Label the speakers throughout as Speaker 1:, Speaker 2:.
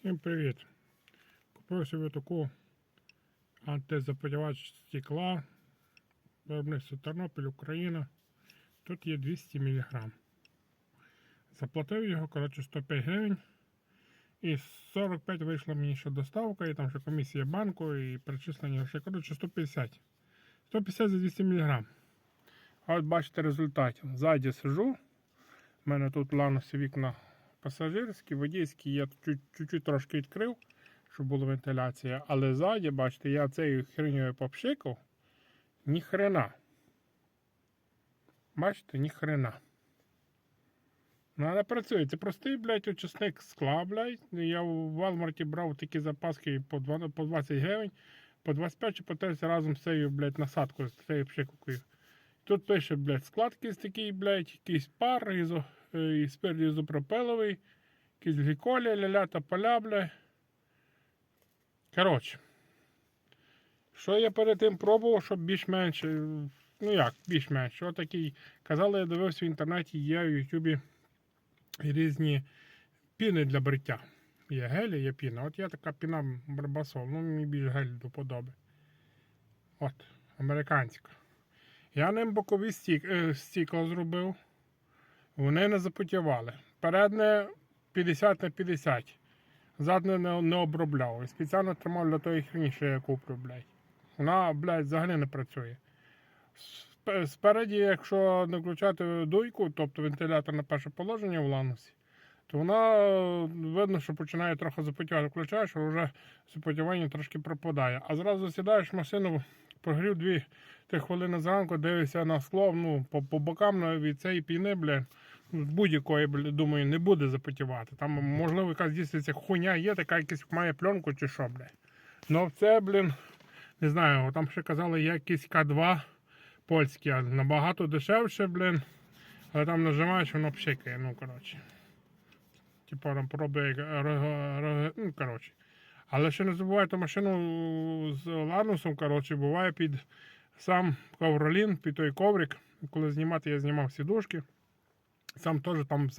Speaker 1: Всім привіт! Купив собі таку антизапалювач стекла. Виробництво Тернопіль, Україна. Тут є 200 мг. Заплатив його, коротше, 105 гривень. І 45 вийшла мені ще доставка, і там ще комісія банку, і перечислення грошей. Коротше, 150. 150 за 200 мг. А от бачите результат. Ззаді сижу. У мене тут ланосі вікна пасажирські, водійські я чуть- чуть-чуть трошки відкрив, щоб була вентиляція. Але ззаді, бачите, я цією хренею попшикав. Ні хрена. Бачите, ні хрена. Ну, але працює. Це простий, блядь, очисник скла, блядь. Я в Walmart брав такі запаски по 20 гривень, по 25 чи по 30 разом з цією, блядь, насадкою, з цією пшикавкою. Тут пише, блядь, складки з такий, блядь, якийсь пар ізо, і спереді ізопропеловий, якісь гліколі, ля-ля та поля. Коротше. Що я перед тим пробував, щоб більш-менш. е, Ну як, більш-менш. Що такий. Казали, я дивився в інтернеті, є в Ютубі різні піни для бриття. Є гелі, є піна. От є така піна барбасол. Ну, мені більш гель до подоби. От, американська. Я ним бокові стік, е, стікла зробив. Вони не запотівали. Передне 50 на 50. Задне не, не обробляв. І спеціально тримав для тої хрені, що я куплю, блядь. Вона, блядь, взагалі не працює. Спереді, якщо не включати дуйку, тобто вентилятор на перше положення в ланусі, то вона е, видно, що починає трохи запотівати. Включаєш, вже запотівання трошки пропадає. А зразу сідаєш машину, прогрів дві три хвилини зранку, дивишся на скло, ну, по, по бокам від цієї піни, бля, ну, будь-якої, бля, думаю, не буде запотівати. Там, можливо, якась дійсно хуйня є, така якась має пленку чи що, бля. Ну, це, блін, не знаю, там ще казали, є якийсь К2 польський, а набагато дешевше, блін. Але там нажимаєш, воно пшикає, ну, коротше. Типа там пробує, ну, коротше. Але ще не забувайте машину з ланусом, коротше, буває під сам ковролін, під той коврик. Коли знімати, я знімав сідушки. Сам теж там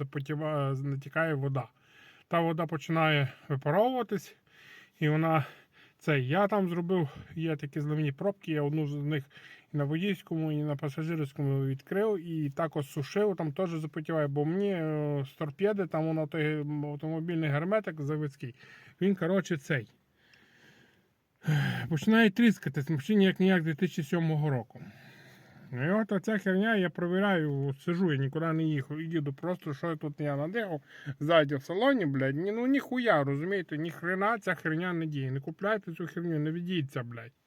Speaker 1: натікає вода. Та вода починає випаровуватись, і вона. Це я там зробив, є такі зливні пробки, я одну з них і на водійському, і на пасажирському відкрив, і також сушив, там теж запотіває, бо мені е, з торпеди, там воно той автомобільний герметик заводський. Він, коротше, цей. Починає тріскатись машині як ніяк 2007 року. Ну і от оця херня, я провіряю, сижу, я нікуди не їхав, їду просто, що тут я надихав, ззаді в салоні, блядь, ні, ну ніхуя, розумієте, ні хрена ця херня не діє. Не купляйте цю херню, не ведіться, блядь.